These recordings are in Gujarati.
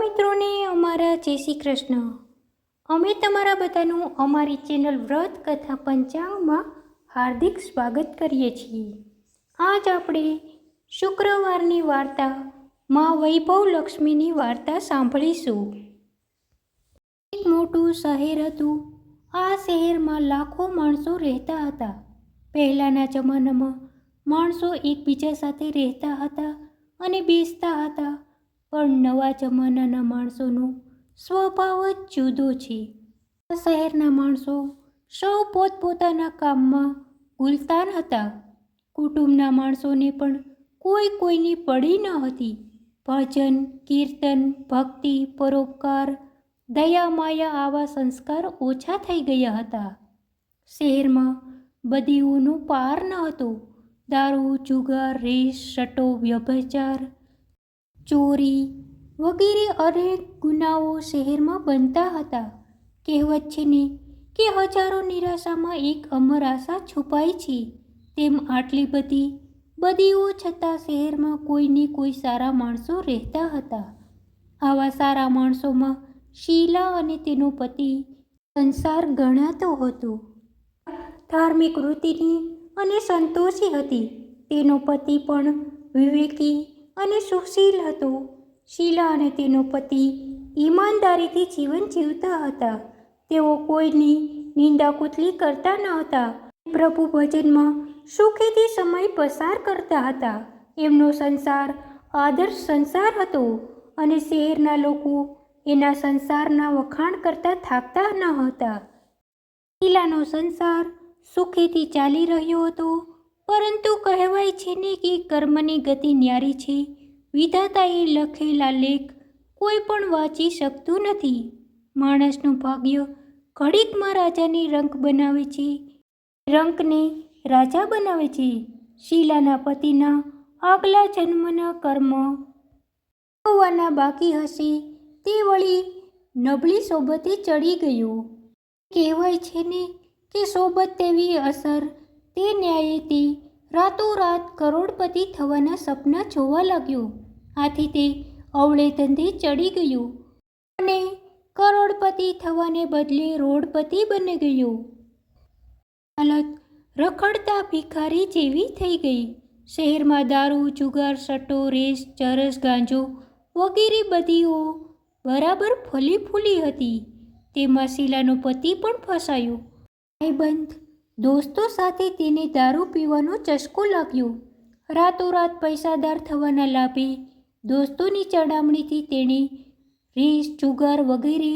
મિત્રોને અમારા જય શ્રી કૃષ્ણ. અમે તમારા બધાનું અમારી ચેનલ વ્રત કથા પંચાંગમાં હાર્દિક સ્વાગત કરીએ છીએ. આજ આપણે શુક્રવારની વાર્તા માં વૈભવ લક્ષ્મીની વાર્તા સાંભળીશું. એક મોટું શહેર હતું. આ શહેરમાં લાખો માણસો રહેતા હતા. પહેલાંના જમાનામાં માણસો એકબીજા સાથે રહેતા હતા અને બેસતા હતા. પણ નવા જમાનાના માણસોનો સ્વભાવ જ જુદો છે. શહેરના માણસો સૌ પોતપોતાના કામમાં ગુલતાન હતા. કુટુંબના માણસોને પણ કોઈ કોઈની પડી ન હતી. ભજન, કીર્તન, ભક્તિ, પરોપકાર દયા માયા આવા સંસ્કાર ઓછા થઈ ગયા હતા. શહેરમાં બદીઓનો પાર ન હતો. દારૂ, જુગાર, રેસ સટો વ્યભચાર ચોરી વગેરે અનેક ગુનાઓ શહેરમાં બનતા હતા. કહેવત છે ને કે હજારો નિરાશામાં એક અમર આશા છુપાઈ છે. તેમ આટલી બધી બદીઓ છતાં શહેરમાં કોઈને કોઈ સારા માણસો રહેતા હતા. આવા સારા માણસોમાં શીલા અને તેનો પતિ સંસાર ગણાતો હતો. ધાર્મિક વૃત્તિની અને સંતોષી હતી. તેનો પતિ પણ વિવેકી અને સુશીલ હતું. શીલા અને તેનો પતિ ઈમાનદારીથી જીવન જીવતા હતા. તેઓ કોઈની નિંદા કુતલી કરતા ન હતા. પ્રભુ ભજનમાં સુખેથી સમય પસાર કરતા હતા. એમનો સંસાર આદર્શ સંસાર હતો અને શહેરના લોકો એના સંસારના વખાણ કરતા થાકતા ન હતા. શીલાનો સંસાર સુખેથી ચાલી રહ્યો હતો પરંતુ કહેવાય છે ને કે કર્મની ગતિ ન્યારી છે. વિધાતાએ લખેલા લેખ કોઈ પણ વાંચી શકતું નથી. માણસનું ભાગ્ય ઘડીકમાં રાજાની રંક બનાવે છે. રંકને રાજા બનાવે છે. શીલાના પતિના આગલા જન્મના કર્મ ભોગવવાના બાકી હશે. તે વળી નબળી સોબતે ચડી ગયો. કહેવાય છે ને કે સોબત તેવી અસર તે ન્યાયે રાતોરાત કરોડપતિ થવાના સપના જોવા લાગ્યો. આથી તે અવળે ધંધે ચડી ગયો અને કરોડપતિ થવાને બદલે રોડપતિ બની ગયો. હાલત રખડતા ભિખારી જેવી થઈ ગઈ. શહેરમાં દારૂ, જુગાર, સટ્ટો, રેસ, ચરસ, ગાંજો વગેરે બધીઓ બરાબર ફલી ફૂલી હતી. તેમાં શીલાનો પતિ પણ ફસાયો. ભાઈબંધ દોસ્તો સાથે તેને દારૂ પીવાનો ચસ્કો લાગ્યો. રાતોરાત પૈસાદાર થવાના લાભે દોસ્તોની ચડામણીથી તેણે રેસ, જુગાર વગેરે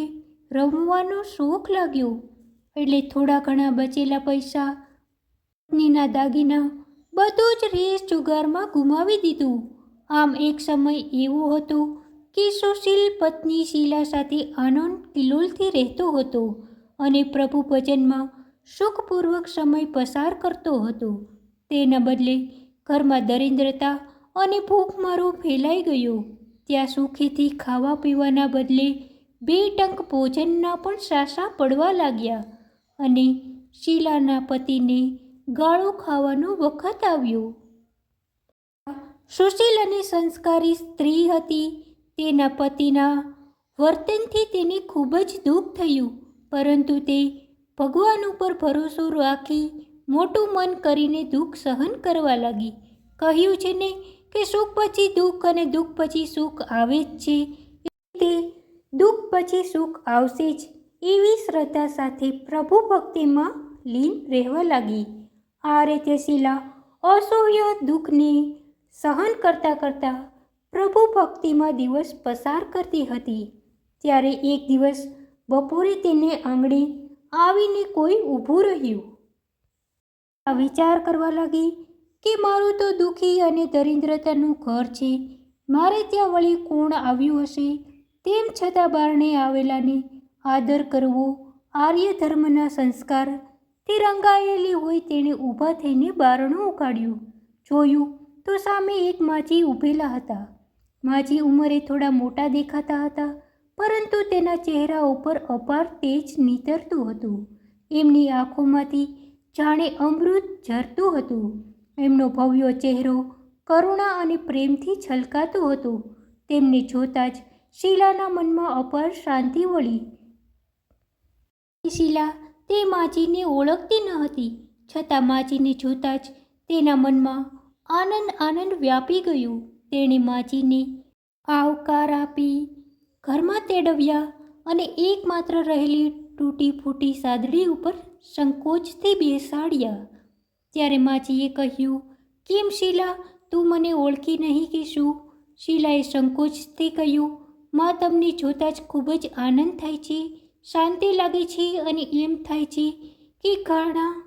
રમવાનો શોખ લાગ્યો. એટલે થોડા ઘણા બચેલા પૈસા પત્નીના દાગીના બધું જ રેસ, જુગારમાં ગુમાવી દીધું. આમ એક સમય એવો હતો કે સુશીલ પત્ની શીલા સાથે આનંદ કિલોલથી રહેતો હતો અને પ્રભુ ભજનમાં સુખપૂર્વક સમય પસાર કરતો હતો. તેના બદલે ઘરમાં દરિદ્રતા અને ભૂખમારો ફેલાઈ ગયો. ત્યાં સુખેથી ખાવા પીવાના બદલે બે ટંક ભોજનના પણ સાસા પડવા લાગ્યા અને શીલાના પતિને ગાળો ખાવાનો વખત આવ્યો. સુશીલ અને સંસ્કારી સ્ત્રી હતી. તેના પતિના વર્તનથી તેને ખૂબ જ દુઃખ થયું, પરંતુ તે ભગવાન ઉપર ભરોસો રાખી મોટું મન કરીને દુઃખ સહન કરવા લાગી. કહ્યું છે ને કે સુખ પછી દુઃખ અને દુઃખ પછી સુખ આવે જ છે. તે દુઃખ પછી સુખ આવશે જ એવી શ્રદ્ધા સાથે પ્રભુ ભક્તિમાં લીન રહેવા લાગી. આ રીતે શીલા, અસહ્ય દુઃખને સહન કરતાં કરતાં પ્રભુ ભક્તિમાં દિવસ પસાર કરતી હતી. ત્યારે એક દિવસ બપોરે તેને આંગણે આવીને કોઈ ઊભું રહ્યું. આ વિચાર કરવા લાગી કે મારું તો દુઃખી અને દરિદ્રતાનું ઘર છે. મારે ત્યાં વળી કોણ આવ્યું હશે? તેમ છતાં બારણે આવેલાને આદર કરવો આર્ય ધર્મના સંસ્કાર તે રંગાયેલી હોય તેણે ઊભા થઈને બારણું ઉકાળ્યું જોયું તો સામે એક માજી ઊભેલા હતા. માજી ઉંમરે થોડા મોટા દેખાતા હતા. પરંતુ તેના ચહેરા ઉપર અપાર તેજ નીતરતું હતું. એમની આંખોમાંથી જાણે અમૃત ઝરતું હતું. એમનો ભવ્યો ચહેરો કરુણા અને પ્રેમથી છલકાતો હતો. તેમને જોતાં જ શીલાના મનમાં અપાર શાંતિ વળી. શીલા, તે માજીને ઓળખતી ન હતી છતાં માજીને જોતાં જ તેના મનમાં આનંદ આનંદ વ્યાપી ગયું. તેણે માજીને આવકાર આપી. ઘરમાં તેડવ્યા અને એકમાત્ર રહેલી તૂટી ફૂટી સાદડી ઉપર સંકોચથી બેસાડ્યા. ત્યારે માજીએ કહ્યું, કેમ શીલા? તું મને ઓળખી નહીં કે શું? શીલાએ સંકોચથી કહ્યું, માં, તમને જોતાં જ ખૂબ જ આનંદ થાય છે, શાંતિ લાગે છે અને એમ થાય છે કે ઘણા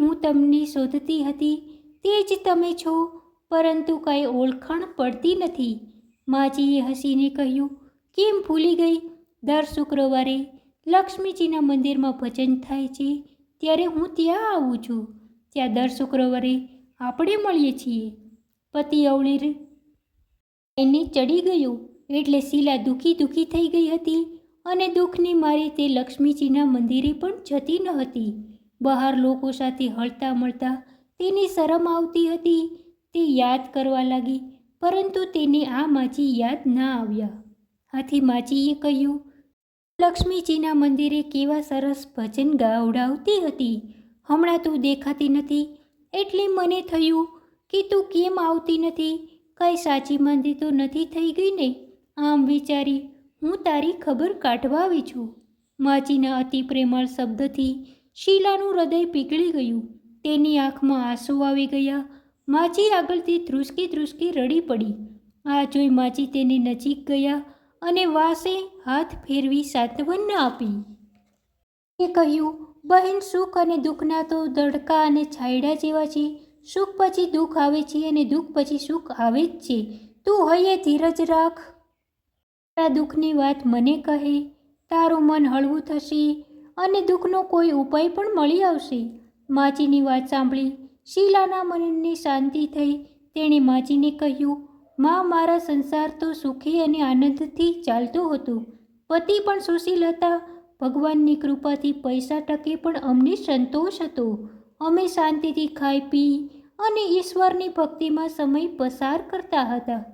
હું તમને શોધતી હતી, તે જ તમે છો, પરંતુ કાંઈ ઓળખાણ પડતી નથી. માજીએ હસીને કહ્યું, કેમ ભૂલી ગઈ? દર શુક્રવારે લક્ષ્મીજીના મંદિરમાં ભજન થાય છે. ત્યારે હું ત્યાં આવું છું. ત્યાં દર શુક્રવારે આપણે મળીએ છીએ. પતિ અવળી એને ચડી ગયું. એટલે શીલા દુઃખી દુઃખી થઈ ગઈ હતી અને દુઃખની મારી તે લક્ષ્મીજીના મંદિરે પણ જતી ન હતી. બહાર લોકો સાથે હળતા મળતા તેની શરમ આવતી હતી. તે યાદ કરવા લાગી પરંતુ તેને આ માચી યાદ ના આવ્યા. આથી માચીએ કહ્યું, લક્ષ્મીજીના મંદિરે કેવા સરસ ભજન ગાવડાવતી હતી. હમણાં તું દેખાતી નથી. એટલે મને થયું કે તું કેમ આવતી નથી? કાંઈ સાચી મંદી તો નથી થઈ ગઈ ને? આમ વિચારી હું તારી ખબર કાઢવા આવી છું. માચીના અતિ પ્રેમળ શબ્દથી શીલાનું હૃદય પીગળી ગયું. તેની આંખમાં આંસુ આવી ગયા. માજી આગળથી ધ્રુસકી ધ્રુસકી રડી પડી. આ જોઈ માછી તેને નજીક ગયા અને વાસે હાથ ફેરવી સાંત્વન આપી. એ કહ્યું, બહેન, સુખ અને દુઃખના તો દડકા અને છાયડા જેવા છે. સુખ પછી દુઃખ આવે છે અને દુઃખ પછી સુખ આવે જ છે. તું હૈયે ધીરજ રાખ. તારા દુઃખની વાત મને કહે. તારું મન હળવું થશે અને દુઃખનો કોઈ ઉપાય પણ મળી આવશે. માચીની વાત સાંભળી શીલાના મનને શાંતિ થઈ. તેણે માજીને કહ્યું, માં, મારા સંસાર તો સુખી અને આનંદથી ચાલતો હતો. પતિ પણ સુશીલ હતા. ભગવાનની કૃપાથી પૈસા ટકે પણ અમને સંતોષ હતો. અમે શાંતિથી ખાઈ, પી અને ઈશ્વરની ભક્તિમાં સમય પસાર કરતા હતા.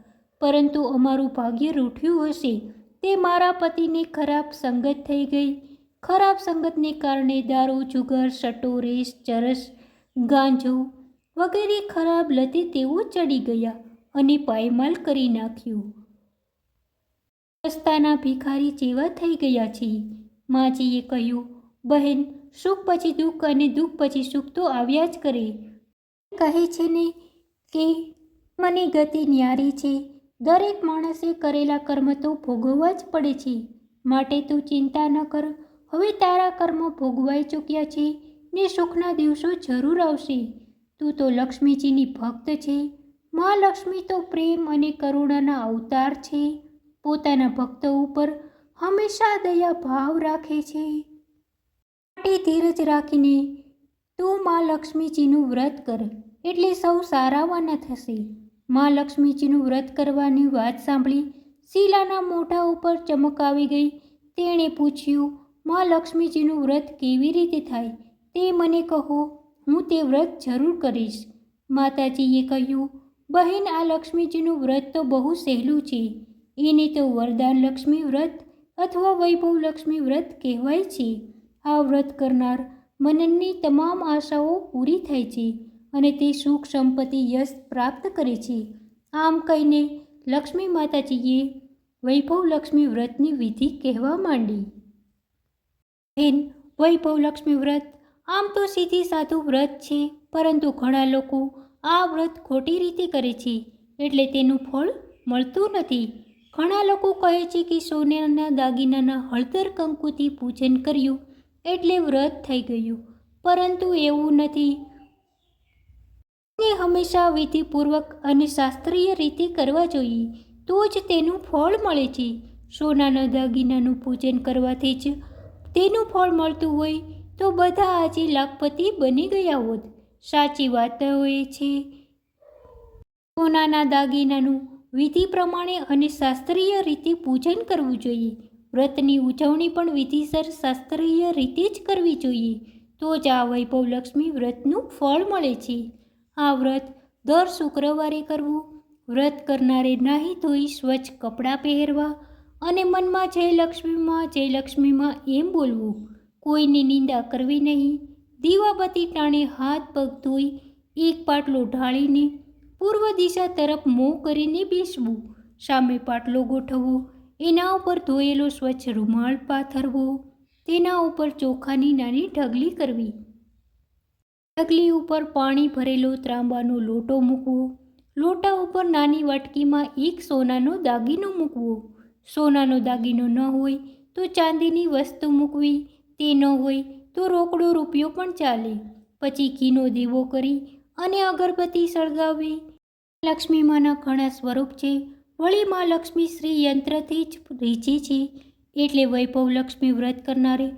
પરંતુ અમારું ભાગ્ય રૂઠ્યું હશે. તે મારા પતિને ખરાબ સંગત થઈ ગઈ. ખરાબ સંગતને કારણે દારૂ, જુગાર, સટો, રેસ, ચરસ ગાંજો વગેરે ખરાબ લતે તેઓ ચડી ગયા અને પાયમાલ કરી નાખ્યું. રસ્તાના ભિખારી જેવા થઈ ગયા છે. માજીએ કહ્યું, બહેન, સુખ પછી દુઃખ અને દુઃખ પછી સુખ તો આવ્યા જ કરે. કહે છે ને કે, મને ગતિ ન્યારી છે. દરેક માણસે કરેલા કર્મ તો ભોગવવા જ પડે છે. માટે તું ચિંતા ન કર. હવે તારા કર્મ ભોગવાઈ ચૂક્યા છે. ને સુખના દિવસો જરૂર આવશે. તું તો લક્ષ્મીજીની ભક્ત છે. મા લક્ષ્મી તો પ્રેમ અને કરુણાના અવતાર છે. પોતાના ભક્તો ઉપર હંમેશા દયા ભાવ રાખે છે. માટે ધીરજ રાખીને તું મા લક્ષ્મીજીનું વ્રત કર, એટલે સૌ સારાવાના થશે. મા લક્ષ્મીજીનું વ્રત કરવાની વાત સાંભળી શીલાના મોઢા ઉપર ચમક આવી ગઈ. તેણે પૂછ્યું, મા લક્ષ્મીજીનું વ્રત કેવી રીતે થાય? તે મને કહો, હું તે વ્રત જરૂર કરીશ. માતાજીએ કહ્યું, બહેન, આ લક્ષ્મીજીનું વ્રત તો બહુ સહેલું છે. એને તો વરદાન લક્ષ્મી વ્રત અથવા વૈભવ લક્ષ્મી વ્રત કહેવાય છે. આ વ્રત કરનાર મનનની તમામ આશાઓ પૂરી થાય છે અને તે સુખ સંપત્તિ યશ પ્રાપ્ત કરે છે. આમ કહીને લક્ષ્મી માતાજીએ વૈભવ લક્ષ્મી વ્રતની વિધિ કહેવા માંડી. બેન, વૈભવ લક્ષ્મી વ્રત આમ તો સીધી સાધુ વ્રત છે, પરંતુ ઘણા લોકો આ વ્રત ખોટી રીતે કરે છે, એટલે તેનું ફળ મળતું નથી. ઘણા લોકો કહે છે કે સોનાના દાગીનાના હળદર કંકુથી પૂજન કર્યું એટલે વ્રત થઈ ગયું, પરંતુ એવું નથી. ને હંમેશા વિધિપૂર્વક અને શાસ્ત્રીય રીતે કરવા જોઈએ, તો જ તેનું ફળ મળે છે. સોનાના દાગીનાનું પૂજન કરવાથી જ તેનું ફળ મળતું હોય તો બધા આજે લાખપતિ બની ગયા હોત. સાચી વાત એ છે. સોનાના દાગીનાનું વિધિ પ્રમાણે અને શાસ્ત્રીય રીતે પૂજન કરવું જોઈએ. વ્રતની ઉજવણી પણ વિધિસર શાસ્ત્રીય રીતે જ કરવી જોઈએ. તો જ આ વૈભવ લક્ષ્મી વ્રતનું ફળ મળે છે. આ વ્રત દર શુક્રવારે કરવું, વ્રત કરનારે નાહી ધોઈ સ્વચ્છ કપડાં પહેરવા અને મનમાં જય લક્ષ્મીમાં જય લક્ષ્મીમાં એમ બોલવું. કોઈની નિંદા કરવી નહીં. દીવાબત્તી ટાણે હાથ પગ ધોઈ એક પાટલો ઢાળીને પૂર્વ દિશા તરફ મોં કરીને બેસવું. સામે પાટલો ગોઠવવો. એના ઉપર ધોયેલો સ્વચ્છ રૂમાલ પાથરવો. તેના ઉપર ચોખાની નાની ઢગલી કરવી. ઢગલી ઉપર પાણી ભરેલો ત્રાંબાનો લોટો મૂકવો. લોટા ઉપર નાની વાટકીમાં એક સોનાનો દાગીનો મૂકવો. સોનાનો દાગીનો ન હોય તો ચાંદીની વસ્તુ મૂકવી. તે ન હોય તો રોકડો રૂપિયો પણ ચાલે. પછી ઘીનો દીવો કરી અને અગરબત્તી સળગાવવી લક્ષ્મીમાના ઘણા સ્વરૂપ છે. વળી માં લક્ષ્મી શ્રી યંત્રથી જ રીચી છે. એટલે વૈભવ લક્ષ્મી વ્રત કરનારે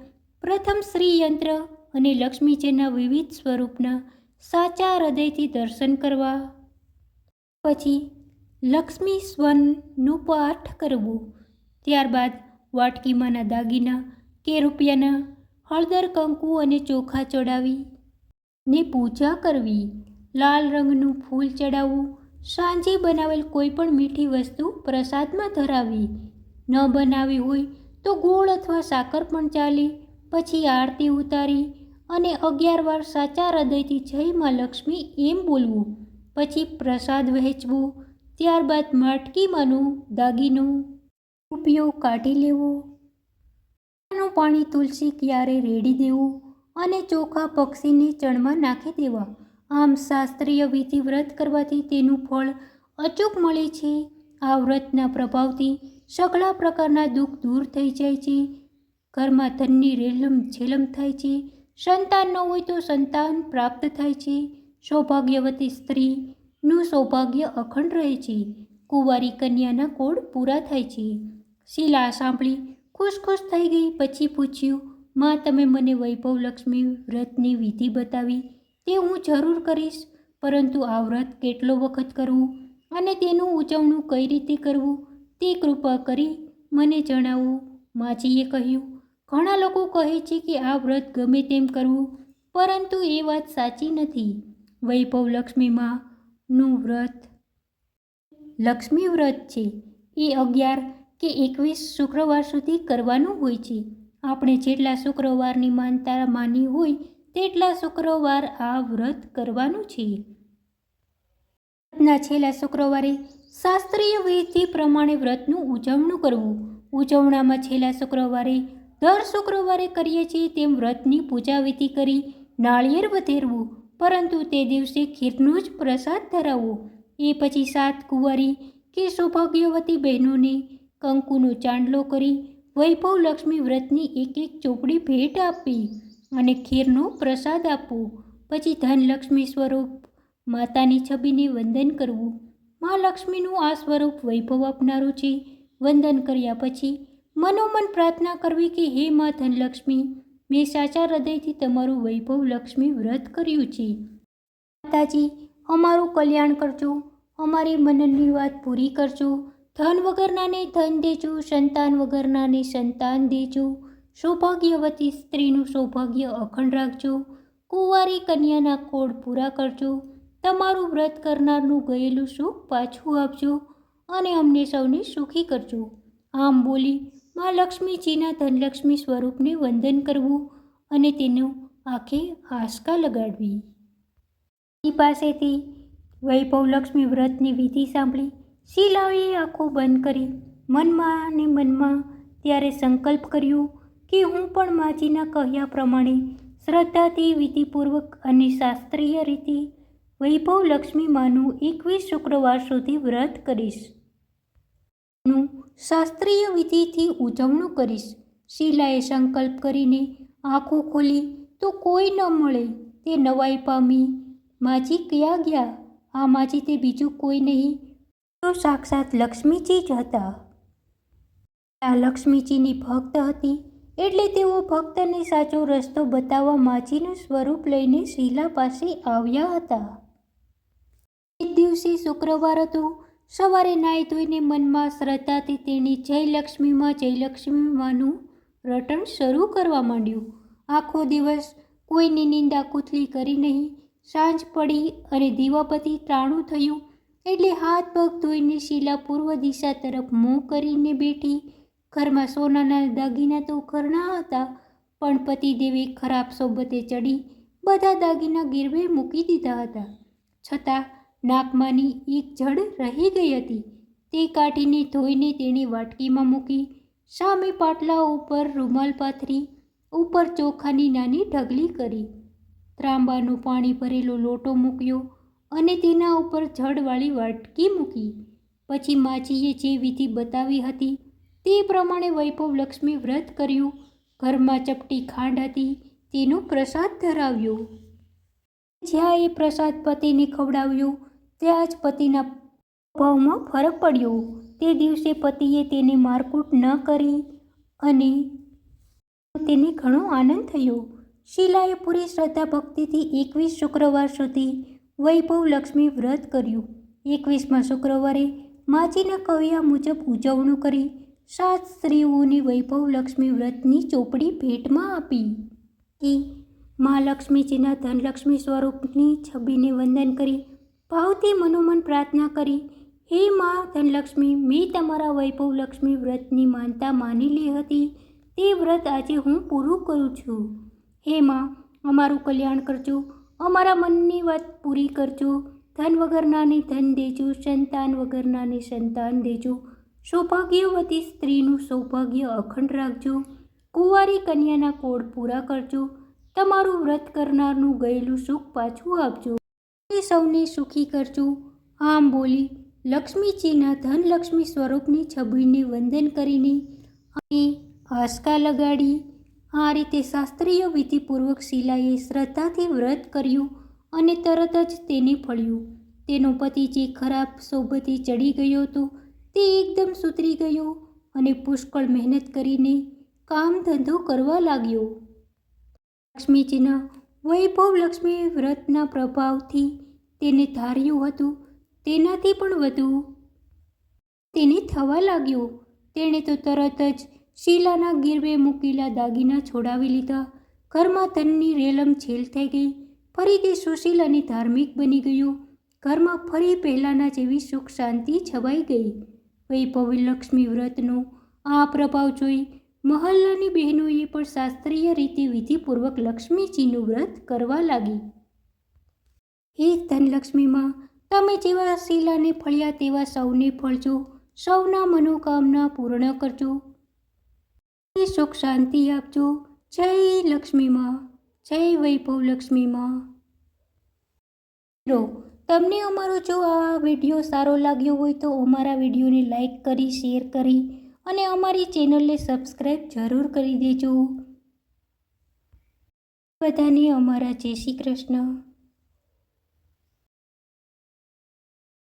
પ્રથમ શ્રી યંત્ર અને લક્ષ્મીજીના વિવિધ સ્વરૂપના સાચા હૃદયથી દર્શન કરવા. પછી લક્ષ્મી સ્વનનું પાઠ કરવું. ત્યારબાદ વાટકીમાંના દાગીના કે રૂપિયાના હળદર, કંકુ અને ચોખા ચડાવી ને પૂજા કરવી. લાલ રંગનું ફૂલ ચડાવવું. સાંજે બનાવેલ કોઈ પણ મીઠી વસ્તુ પ્રસાદમાં ધરાવી. ન બનાવી હોય તો ગોળ અથવા સાકર પણ ચાલે. પછી આરતી ઉતારી અને અગિયાર વાર સાચા હૃદયથી જય મા લક્ષ્મી એમ બોલવું. પછી પ્રસાદ વહેંચવો. ત્યારબાદ માટકીમાંનું દાગીનો ઉપયોગ કાઢી લેવો. નું પાણી તુલસી ક્યારે રેડી દેવું અને ચોખા પક્ષીને ચણમાં નાખી દેવા? આમ શાસ્ત્રીય વિધિ વ્રત કરવાથી તેનું ફળ અચૂક મળે છે. આ વ્રતના પ્રભાવથી સઘળા પ્રકારના દુઃખ દૂર થઈ જાય છે. ઘરમાં ધનની રેલમ છેલમ થાય છે. સંતાન ન હોય તો સંતાન પ્રાપ્ત થાય છે. સૌભાગ્યવતી સ્ત્રીનું સૌભાગ્ય અખંડ રહે છે. કુંવારી કન્યાના કોડ પૂરા થાય છે. શીલા સાંભળી ખુશ ખુશ થઈ ગઈ, પછી પૂછ્યું, માં, તમે મને વૈભવ લક્ષ્મી વ્રતની વિધિ બતાવી. તે હું જરૂર કરીશ, પરંતુ આ વ્રત કેટલો વખત કરવું અને તેનું ઉજવણું કઈ રીતે કરવું તે કૃપા કરી મને જણાવો. માજીએ કહ્યું, ઘણા લોકો કહે છે કે આ વ્રત ગમે તેમ કરવું, પરંતુ એ વાત સાચી નથી. વૈભવ લક્ષ્મીમાંનું વ્રત લક્ષ્મી વ્રત છે. એ અગિયાર કે એકવીસ શુક્રવાર સુધી કરવાનું હોય છે. આપણે જેટલા શુક્રવારની માનતા માની હોય, તેટલા શુક્રવાર આ વ્રત કરવાનું છે. વ્રતના છેલ્લા શુક્રવારે શાસ્ત્રીય વિધિ પ્રમાણે વ્રતનું ઉજવણું કરવું. ઉજવણામાં છેલ્લા શુક્રવારે દર શુક્રવારે કરીએ છીએ તેમ વ્રતની પૂજા વિધિ કરી નાળિયેર વધેરવું, પરંતુ તે દિવસે ખીરનો જ પ્રસાદ ધરાવવો એ પછી સાત કુંવારી કે સૌભાગ્યવતી બહેનોને કંકુનો ચાંદલો કરી વૈભવ લક્ષ્મી વ્રતની એક એક ચોપડી ભેટ આપી અને ખીરનો પ્રસાદ આપવો. પછી ધનલક્ષ્મી સ્વરૂપ માતાની છબીને વંદન કરવું. મા લક્ષ્મીનું આ સ્વરૂપ વૈભવ આપનારું છે. વંદન કર્યા પછી મનોમન પ્રાર્થના કરવી કે, હે મા ધનલક્ષ્મી, મેં સાચા હૃદયથી તમારું વૈભવ લક્ષ્મી વ્રત કર્યું છે. માતાજી, અમારું કલ્યાણ કરજો. અમારી મનની વાત પૂરી કરજો. ધન વગરનાને ધન દેજો, સંતાન વગરનાને સંતાન દેજો. સૌભાગ્યવતી સ્ત્રીનું સૌભાગ્ય અખંડ રાખજો. કુંવારી કન્યાના કોડ પૂરા કરજો. તમારું વ્રત કરનારનું ગયેલું સુખ પાછું આપજો અને અમને સૌને સુખી કરજો. આમ બોલી મા લક્ષ્મીજીના ધનલક્ષ્મી સ્વરૂપને વંદન કરવું અને તેનો આંખે હાસકા લગાડવી. પાસેથી વૈભવ લક્ષ્મી વ્રતની વિધિ સાંભળી શીલાએ આંખો બંધ કરી મનમાં અને મનમાં ત્યારે સંકલ્પ કર્યો કે હું પણ માજીના કહ્યા પ્રમાણે શ્રદ્ધાથી વિધિપૂર્વક અને શાસ્ત્રીય રીતે વૈભવ લક્ષ્મી માનું એકવીસ શુક્રવાર સુધી વ્રત કરીશ. નું શાસ્ત્રીય વિધિથી ઉજવણું કરીશ. શીલાએ સંકલ્પ કરીને આંખો ખોલી તો કોઈ ન મળે તે નવાઈ પામી. માજી ક્યાં ગયા? આ માજી તે બીજું કોઈ નહીં. તો સાક્ષાત લક્ષ્મીજી જ હતા. આ લક્ષ્મીજીની ભક્ત હતી એટલે તેઓ ભક્તને સાચો રસ્તો બતાવવા માજીનું સ્વરૂપ લઈને શીલા પાસે આવ્યા હતા. એક દિવસે શુક્રવાર હતો. સવારે નાહી ધોઈને મનમાં શ્રદ્ધાથી તેણે જય લક્ષ્મીમાં જય લક્ષ્મીમાંનું રટણ શરૂ કરવા માંડ્યું. આખો દિવસ કોઈની નિંદા કૂથલી કરી નહીં. સાંજ પડી અને દીવાપતિ ત્રાણું થયું. એટલે હાથ પગ ધોઈને શીલા પૂર્વ દિશા તરફ મોં કરીને બેઠી. ઘરમાં સોનાના દાગીના તો ઘરના હતા, પણ પતિદેવે ખરાબ સોબતે ચડી બધા દાગીના ગીરવે મૂકી દીધા હતા. છતાં નાકમાંની એક જડ રહી ગઈ હતી. તે કાઢીને ધોઈને તેણે વાટકીમાં મૂકી, સામે પાટલા ઉપર રૂમાલ પાથરી, ઉપર ચોખાની નાની ઢગલી કરી. ત્રાંબાનું પાણી ભરેલો લોટો મૂક્યો અને તેના ઉપર જળવાળી વાટકી મૂકી. પછી માછીએ જે વિધિ બતાવી હતી તે પ્રમાણે વૈભવ લક્ષ્મી વ્રત કર્યું. ઘરમાં ચપટી ખાંડ હતી, તેનો પ્રસાદ ધરાવ્યો. જ્યાં એ પ્રસાદ પતિને ખવડાવ્યો, ત્યાં જ પતિના ભાવમાં ફરક પડ્યો. તે દિવસે પતિએ તેને મારકૂટ ન કરી અને તેને ઘણો આનંદ થયો. શીલાએ પૂરી શ્રદ્ધા ભક્તિથી એકવીસ શુક્રવાર સુધી વૈભવ લક્ષ્મી વ્રત કર્યું. એકવીસમાં શુક્રવારે માજીના કવિયા મુજબ ઉજવણું કરી સાત સ્ત્રીઓને વૈભવ લક્ષ્મી વ્રતની ચોપડી ભેટમાં આપી. એ મા લક્ષ્મીજીના ધનલક્ષ્મી સ્વરૂપની છબીને વંદન કરી, ભાવથી મનોમન પ્રાર્થના કરી, હે મા ધનલક્ષ્મી, મેં તમારા વૈભવ લક્ષ્મી વ્રતની માનતા માની લી હતી. તે વ્રત આજે હું પૂરું કરું છું. હે મા, અમારું કલ્યાણ કરજો. અમારા મનની વાત પૂરી કરજો. ધન વગરનાને ધન દેજો, સંતાન વગરનાને સંતાન દેજો. સૌભાગ્યવતી સ્ત્રીનું સૌભાગ્ય અખંડ રાખજો. કુંવારી કન્યાના કોડ પૂરા કરજો. તમારું વ્રત કરનારનું ગયેલું સુખ પાછું આપજો. એ સૌને સુખી કરજો. આમ બોલી લક્ષ્મીજીના ધનલક્ષ્મી સ્વરૂપની છબીને વંદન કરીને અને હાસકા લગાડી આ રીતે શાસ્ત્રીય વિધિપૂર્વક શીલાએ શ્રદ્ધાથી વ્રત કર્યું અને તરત જ તેને ફળ્યું. તેનો પતિ જે ખરાબ સોબતે ચડી ગયો હતો, તે એકદમ સુધરી ગયો અને પુષ્કળ મહેનત કરીને કામ ધંધો કરવા લાગ્યો. લક્ષ્મીજીના વૈભવ લક્ષ્મી વ્રતના પ્રભાવથી તેને ધાર્યું હતું, તેનાથી પણ વધુ. તેને થવા લાગ્યું. તેણે તો તરત જ શીલાના ગીરવે મૂકેલા દાગીના છોડાવી લીધા. ઘરમાં ધનની રેલમ છેલ થઈ ગઈ. ફરી તે સુશીલ અને ધાર્મિક બની ગયું. ઘરમાં ફરી પહેલાંના જેવી સુખ શાંતિ છવાઈ ગઈ. વૈભવી લક્ષ્મી વ્રતનો આ પ્રભાવ જોઈ મહલ્લાની બહેનોએ પણ શાસ્ત્રીય રીતે વિધિપૂર્વક લક્ષ્મીજીનું વ્રત કરવા લાગી. હે ધનલક્ષ્મીમાં તમે જેવા શીલાને ફળ્યા તેવા સૌને ફળજો. સૌના મનોકામના પૂર્ણ કરજો. સુખ શાંતિ આપજો. જય લક્ષ્મીમાં, જય વૈભવ લક્ષ્મીમાં. મિત્રો તમને અમારો જો આ વીડિયો સારો લાગ્યો હોય તો અમારા વિડીયોને લાઈક કરી, શેર કરી અને અમારી ચેનલને સબસ્ક્રાઈબ જરૂર કરી દેજો. બધાને અમારા જય શ્રી કૃષ્ણ.